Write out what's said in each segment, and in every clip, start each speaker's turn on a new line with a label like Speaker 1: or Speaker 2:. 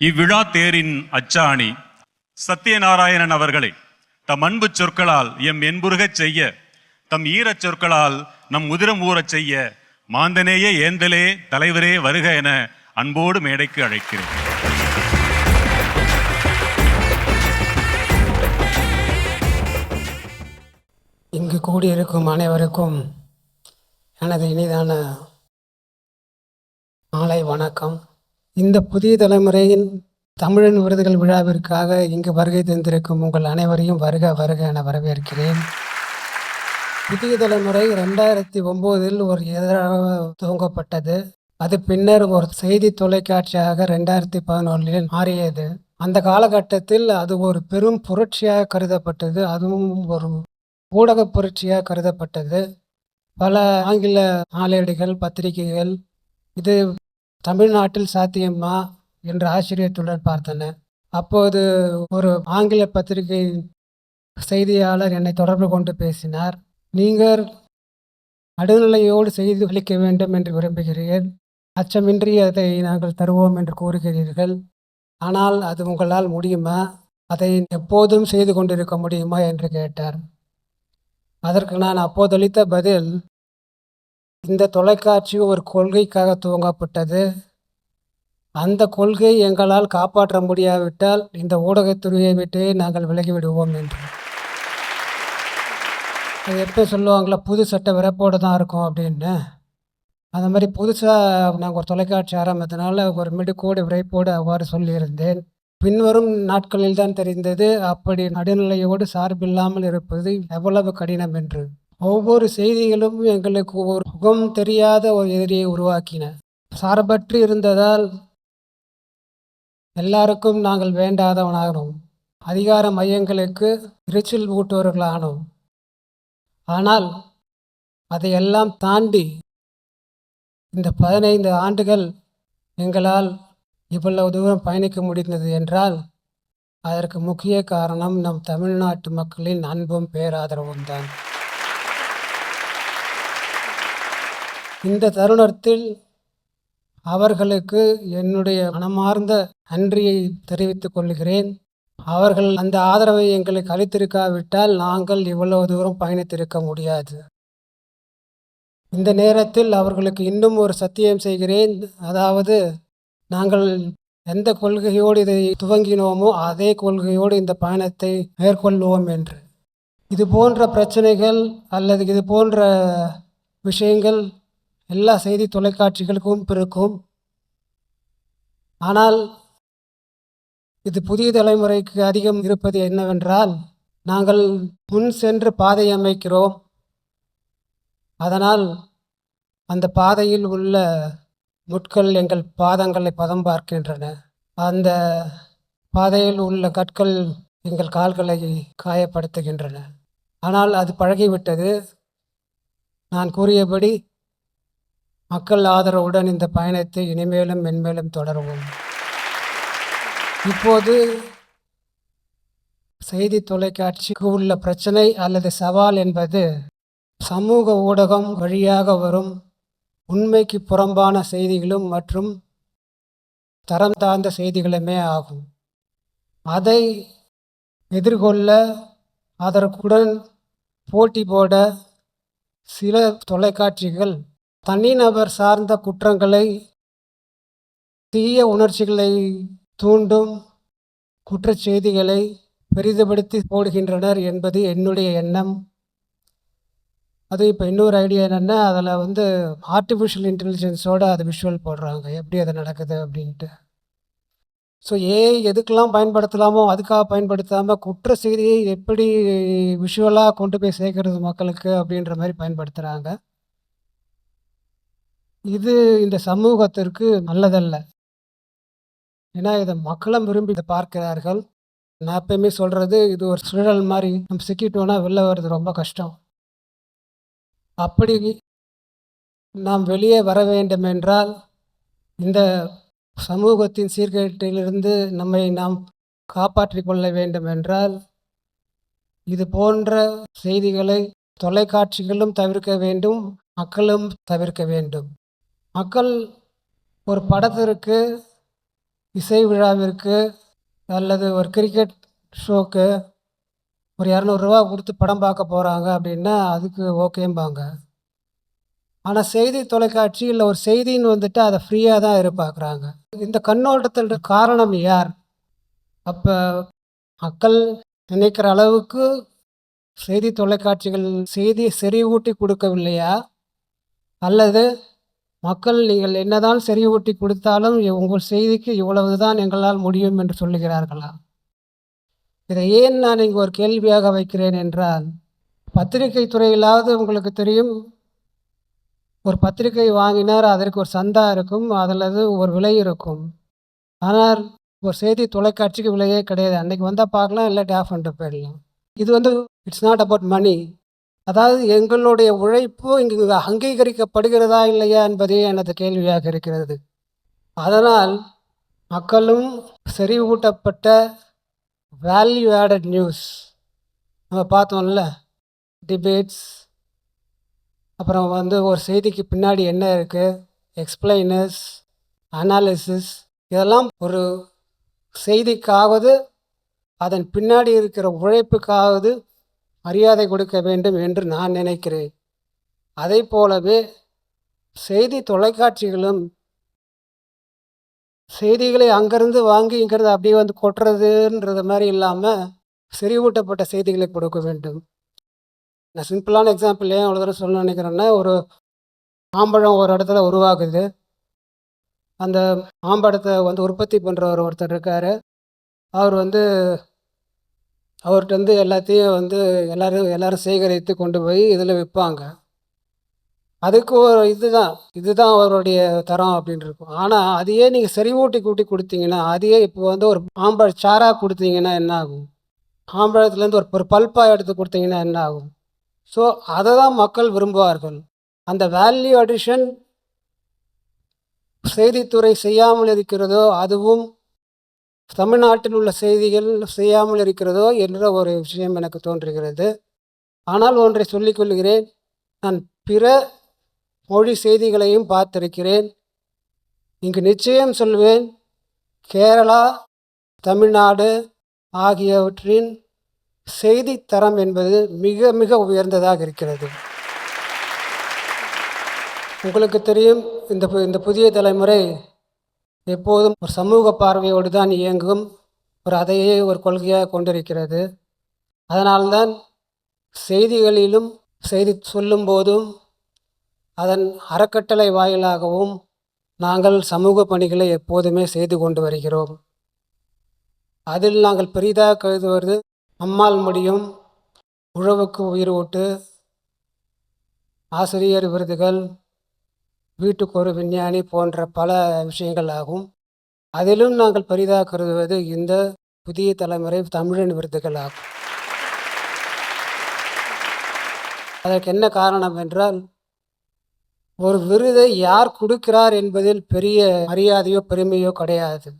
Speaker 1: இவ்விழா தேரின் அச்சாணி சத்யநாராயணன் அவர்களை தம் அன்பு சொற்களால் எம் என்புருகச் செய்ய தம் ஈரச் சொற்களால் நம் உதிரம் ஊறச் செய்ய மாந்தனேயே ஏந்தலே தலைவரே வருக என அன்போடு மேடைக்கு அழைக்கிறேன்.
Speaker 2: இங்கு கூடியிருக்கும் அனைவருக்கும் எனது இனிதான மாலை வணக்கம். இந்த புதிய தலைமுறையின் தமிழன் விருதுகள் விழாவிற்காக இங்கு வருகை தந்திருக்கும் உங்கள் அனைவரையும் வருக வருக என வரவேற்கிறேன். புதிய தலைமுறை ரெண்டாயிரத்தி ஒம்போதில் ஒரு எதிராக துவங்கப்பட்டது. அது பின்னர் ஒரு செய்தி தொலைக்காட்சியாக ரெண்டாயிரத்தி பதினொன்றில் மாறியது. அந்த காலகட்டத்தில் அது ஒரு பெரும் புரட்சியாக கருதப்பட்டது. அதுவும் ஒரு ஊடக புரட்சியாக கருதப்பட்டது. பல ஆங்கில நாளேடுகள் பத்திரிகைகள் இது தமிழ்நாட்டில் சாத்தியமா என்ற ஆச்சரியத்துடன் பார்த்தன. அப்போது ஒரு ஆங்கில பத்திரிகை செய்தியாளர் என்னை தொடர்பு கொண்டு பேசினார். நீங்கள் நடுநிலையோடு செய்து அளிக்க வேண்டும் என்று விரும்புகிறீர்கள் அச்சமின்றி அதை நாங்கள் தருவோம் என்று கூறுகிறீர்கள். ஆனால் அது உங்களால் முடியுமா? அதை எப்போதும் செய்து கொண்டிருக்க முடியுமா? என்று கேட்டார். அதற்கு நான் அப்போதளித்த பதில் இந்த தொலைக்காட்சி ஒரு கொள்கைக்காக துவங்கப்பட்டது. அந்த கொள்கை எங்களால் காப்பாற்ற முடியாவிட்டால் இந்த ஊடகத்துறையை விட்டு நாங்கள் விலகிவிடுவோம் என்று. அது எப்போ சொல்லுவாங்களா? புது சட்டை விறப்போடு தான் இருக்கும் அப்படின்னு. அந்த மாதிரி புதுசாக நாங்கள் ஒரு தொலைக்காட்சி ஆரம்பித்தனால ஒரு மிடுக்கோடு விரைப்போடு அவ்வாறு சொல்லியிருந்தேன். பின்வரும் நாட்களில் தான் தெரிந்தது அப்படி நடுநிலையோடு சார்பில்லாமல் இருப்பது எவ்வளவு கடினம் என்று. ஒவ்வொரு செய்திகளும் எங்களுக்கு ஒரு முகம் தெரியாத ஒரு எதிரியை உருவாக்கின. சார்பற்று இருந்ததால் எல்லாருக்கும் நாங்கள் வேண்டாதவனானோம். அதிகார மையங்களுக்கு எரிச்சல் ஊட்டுவர்களானோம் ஆனால் அதையெல்லாம் தாண்டி இந்த பதினைந்து ஆண்டுகள் எங்களால் இவ்வளவு தூரம் பயணிக்க முடிந்தது என்றால் அதற்கு முக்கிய காரணம் நம் தமிழ்நாட்டு மக்களின் அன்பும் பேராதரவும் தான் இந்த தருணத்தில் அவர்களுக்கு என்னுடைய மனமார்ந்த நன்றியை தெரிவித்துக் கொள்கிறேன். அவர்கள் அந்த ஆதரவை எங்களுக்கு அளித்திருக்காவிட்டால் நாங்கள் இவ்வளவு தூரம் பயணித்திருக்க முடியாது. இந்த நேரத்தில் அவர்களுக்கு இன்னும் ஒரு சத்தியம் செய்கிறேன். அதாவது நாங்கள் எந்த கொள்கையோடு இதை துவங்கினோமோ அதே கொள்கையோடு இந்த பயணத்தை மேற்கொள்வோம் என்று. இது போன்ற பிரச்சனைகள் அல்லது இது போன்ற விஷயங்கள் எல்லா செய்தி தொலைக்காட்சிகளுக்கும் பிறக்கும். ஆனால் இது புதிய தலைமுறைக்கு அதிகம் இருப்பது என்னவென்றால் நாங்கள் முன் சென்று பாதை அமைக்கிறோம். அதனால் அந்த பாதையில் உள்ள முட்கள் எங்கள் பாதங்களை பதம் பார்க்கின்றன. அந்த பாதையில் உள்ள கற்கள் எங்கள் கால்களை காயப்படுத்துகின்றன. ஆனால் அது பழகிவிட்டது. நான் கூறியபடி மக்கள் ஆதரவுடன் இந்த பயணத்தை இனிமேலும் மென்மேலும் தொடருவோம். இப்போது செய்தி தொலைக்காட்சிக்கு உள்ள பிரச்சனை அல்லது சவால் என்பது சமூக ஊடகம் வழியாக வரும் உண்மைக்கு புறம்பான செய்திகளும் மற்றும் தரம் தாழ்ந்த செய்திகளுமே ஆகும். அதை எதிர்கொள்ள அதற்குடன் போட்டி போட சில தொலைக்காட்சிகள் தனிநபர் சார்ந்த குற்றங்களை தீய உணர்ச்சிகளை தூண்டும் குற்றச்செய்திகளை பெரிதுபடுத்தி போடுகின்றனர் என்பது என்னுடைய எண்ணம். அது இப்போ இன்னொரு ஐடியா என்னென்னா அதில் வந்து ஆர்டிஃபிஷியல் இன்டெலிஜென்ஸோடு அது விஷுவல் போடுறாங்க. எப்படி அது நடக்குது அப்படின்ட்டு. ஸோ ஏஐ எதுக்கெல்லாம் பயன்படுத்தலாமோ அதுக்காக பயன்படுத்தாமல் குற்ற செய்தியை எப்படி விஷுவலாக கொண்டு போய் சேர்க்கறது மக்களுக்கு அப்படின்ற மாதிரி பயன்படுத்துகிறாங்க இது இந்த சமூகத்திற்கு நல்லதல்ல. ஏன்னா இதை மக்களும் விரும்பி இதை பார்க்கிறார்கள். நான் எப்பயுமே சொல்கிறது இது ஒரு சுழல் மாதிரி நம்ம சிக்கிட்டோன்னா வெளில வர்றது ரொம்ப கஷ்டம். அப்படி நாம் வெளியே வர வேண்டும் என்றால் இந்த சமூகத்தின் சீர்கேட்டிலிருந்து நம்மை நாம் காப்பாற்றிக் கொள்ள வேண்டும் என்றால் இது போன்ற செய்திகளை தொலைக்காட்சிகளும் தவிர்க்க வேண்டும் மக்களும் தவிர்க்க வேண்டும். மக்கள் ஒரு படத்திற்கு இசை விழாவிற்கு அல்லது ஒரு கிரிக்கெட் ஷோக்கு ஒரு இரநூறுவா கொடுத்து படம் பார்க்க போகிறாங்க அப்படின்னா அதுக்கு ஓகேம்பாங்க. ஆனால் செய்தி தொலைக்காட்சி இல்லை ஒரு செய்தின்னு வந்துட்டு அதை ஃப்ரீயாக தான் எதிர்பார்க்குறாங்க. இந்த கண்ணோட்டத்தில் காரணம் யார்? அப்போ மக்கள் நினைக்கிற அளவுக்கு செய்தி தொலைக்காட்சிகள் செய்தியை செறிவூட்டி கொடுக்கவில்லையா? அல்லது மக்கள் நீங்கள் என்னதான் செறிவூட்டி கொடுத்தாலும் உங்கள் செய்திக்கு இவ்வளவுதான் எங்களால் முடியும் என்று சொல்லுகிறார்களா? இதை ஏன் நான் இங்கு ஒரு கேள்வியாக வைக்கிறேன் என்றால் பத்திரிகை துறையிலாவது உங்களுக்கு தெரியும். ஒரு பத்திரிகை வாங்கினார் அதற்கு ஒரு சந்தா இருக்கும் அதில் ஒரு விலை இருக்கும். ஆனால் ஒரு செய்தி தொலைக்காட்சிக்கு விலையே கிடையாது. அன்னைக்கு வந்தால் பார்க்கலாம் இல்லாட்டி ஆஃப் பண்ணிட்டு போயிடலாம். இது வந்து இட்ஸ் நாட் அபவுட் மணி அதாவது எங்களுடைய உழைப்பு இங்கு அங்கீகரிக்கப்படுகிறதா இல்லையா என்பதே எனது கேள்வியாக இருக்கிறது. அதனால் மக்களும் செறிவூட்டப்பட்ட வேல்யூ ஆடட் நியூஸ் நம்ம பார்த்தோம்ல டிபேட்ஸ் அப்புறம் வந்து ஒரு செய்திக்கு பின்னாடி என்ன இருக்குது எக்ஸ்பிளைனர்ஸ் அனாலிசிஸ் இதெல்லாம் ஒரு செய்திக்காவது அதன் பின்னாடி இருக்கிற உழைப்புக்காவது மரியாதை கொடுக்க வேண்டும் என்று நான் நினைக்கிறேன். அதை போலவே செய்தி தொலைக்காட்சிகளும் செய்திகளை அங்கேருந்து வாங்கி இங்கேருந்து அப்படியே வந்து கொட்டுறதுன்றது மாதிரி இல்லாமல் செறிவூட்டப்பட்ட செய்திகளை கொடுக்க வேண்டும். நான் சிம்பிளான எக்ஸாம்பிள் ஏன் அவ்வளோ தூரம் சொல்ல நினைக்கிறேன்னா ஒரு மாம்பழம் ஒரு இடத்துல உருவாகுது. அந்த மாம்பழத்தை வந்து உற்பத்தி பண்ணுறவர் ஒருத்தர் இருக்கார். அவர் வந்து அவர்கிட்ட வந்து எல்லாத்தையும் வந்து எல்லோரும் எல்லாரும் சேகரித்து கொண்டு போய் இதில் விற்பாங்க அதுக்கு ஒரு இதுதான். இதுதான் அவருடைய தரம் அப்படின்னு இருக்கும். ஆனால் அதையே நீங்கள் செறிவூட்டி கூட்டி கொடுத்தீங்கன்னா அதையே இப்போ வந்து ஒரு மாம்பழ சாரா கொடுத்தீங்கன்னா என்ன ஆகும்? மாம்பழத்துலேருந்து ஒரு ஒரு பல்பாக எடுத்து கொடுத்தீங்கன்னா என்ன ஆகும்? ஸோ அதை தான் மக்கள் விரும்புவார்கள். அந்த வேல்யூ அடிஷன் செய்தித்துறை செய்யாமல் இருக்கிறதோ அதுவும் தமிழ்நாட்டில் உள்ள செய்திகள் செய்யாமல் இருக்கிறதோ என்ற ஒரு விஷயம் எனக்கு தோன்றுகிறது. ஆனால் ஒன்றை சொல்லிக்கொள்கிறேன் நான் பிற மொழி செய்திகளையும் பார்த்திருக்கிறேன். இங்கு நிச்சயம் சொல்வேன். கேரளா தமிழ்நாடு ஆகியவற்றின் செய்தி தரம் என்பது மிக மிக உயர்ந்ததாக இருக்கிறது. உங்களுக்கு தெரியும் இந்த பு- இந்த புதிய தலைமுறை எப்போதும் ஒரு சமூக பார்வையோடு தான் இயங்கும் ஒரு அதையே ஒரு கொள்கையாக கொண்டிருக்கிறது. அதனால்தான் செய்திகளிலும் செய்தி சொல்லும்போதும் அதன் அறக்கட்டளை வாயிலாகவும் நாங்கள் சமூக பணிகளை எப்போதுமே செய்து கொண்டு வருகிறோம். அதில் நாங்கள் பெரிதாக கருதுவது நம்மால் முடியும் உழவுக்கு உயிர் ஊட்டு ஆசிரியர் விருதுகள் வீட்டுக்கு ஒரு விஞ்ஞானி போன்ற பல விஷயங்கள் ஆகும் அதிலும் நாங்கள் பெரிதாக கருதுவது இந்த புதிய தலைமுறை தமிழன் விருதுகள் ஆகும் அதற்கு என்ன காரணம் என்றால் ஒரு விருதை யார் கொடுக்கிறார் என்பதில் பெரிய மரியாதையோ பெருமையோ கிடையாது.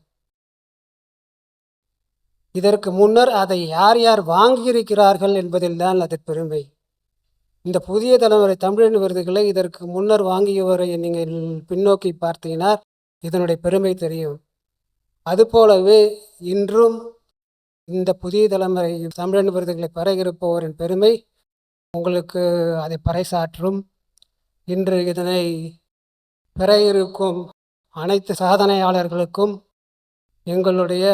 Speaker 2: இதற்கு முன்னர் அதை யார் யார் வாங்கியிருக்கிறார்கள் என்பதில்தான் அது பெருமை. இந்த புதிய தலைமுறை தமிழன் விருதுகளை இதற்கு முன்னர் வாங்கியவரை நீங்கள் பின்னோக்கி பார்த்தீங்கன்னா இதனுடைய பெருமை தெரியும். அதுபோலவே இன்றும் இந்த புதிய தலைமுறை தமிழன் விருதுகளை பெற இருப்பவரின் பெருமை உங்களுக்கு அதை பறைசாற்றும். இன்று இதனை பெற இருக்கும் அனைத்து சாதனையாளர்களுக்கும் எங்களுடைய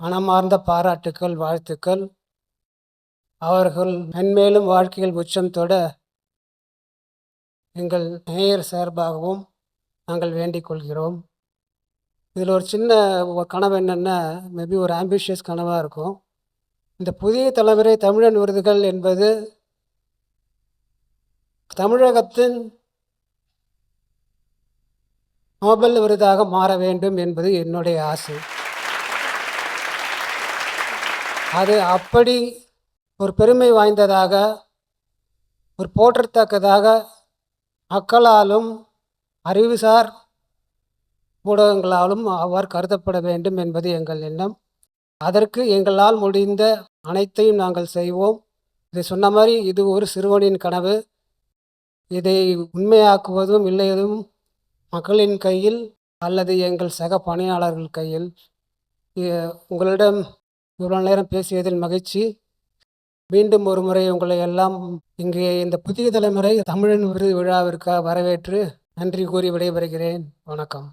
Speaker 2: மனமார்ந்த பாராட்டுக்கள் வாழ்த்துக்கள். அவர்கள் மென்மேலும் வாழ்க்கையில் உச்சம் தொட எங்கள் நேயர் சார்பாகவும் நாங்கள் வேண்டிக் கொள்கிறோம். இதில் ஒரு சின்ன கனவு என்னென்னா மேபி ஒரு ஆம்பிஷியஸ் கனவாக இருக்கும். இந்த புதிய தலைமுறை தமிழன் விருதுகள் என்பது தமிழகத்தின் நோபல் விருதாக மாற வேண்டும் என்பது என்னுடைய ஆசை. அது அப்படி ஒரு பெருமை வாய்ந்ததாக ஒரு போற்றத்தக்கதாக மக்களாலும் அறிவுசார் ஊடகங்களாலும் அவ்வாறு கருதப்பட வேண்டும் என்பது எங்கள் எண்ணம். அதற்கு எங்களால் முடிந்த அனைத்தையும் நாங்கள் செய்வோம். இதை சொன்ன மாதிரி இது ஒரு சிறுவனின் கனவு. இதை உண்மையாக்குவதும் இல்லையதும் மக்களின் கையில் அல்லது எங்கள் சக பணியாளர்கள் கையில். உங்களிடம் இவ்வளோ நேரம் பேசியதில் மகிழ்ச்சி. மீண்டும் ஒரு முறை உங்களை எல்லாம் இங்கே இந்த புதிய தலைமுறை தமிழன் விருது விழாவிற்காக வரவேற்று நன்றி கூறி விடைபெறுகிறேன். வணக்கம்.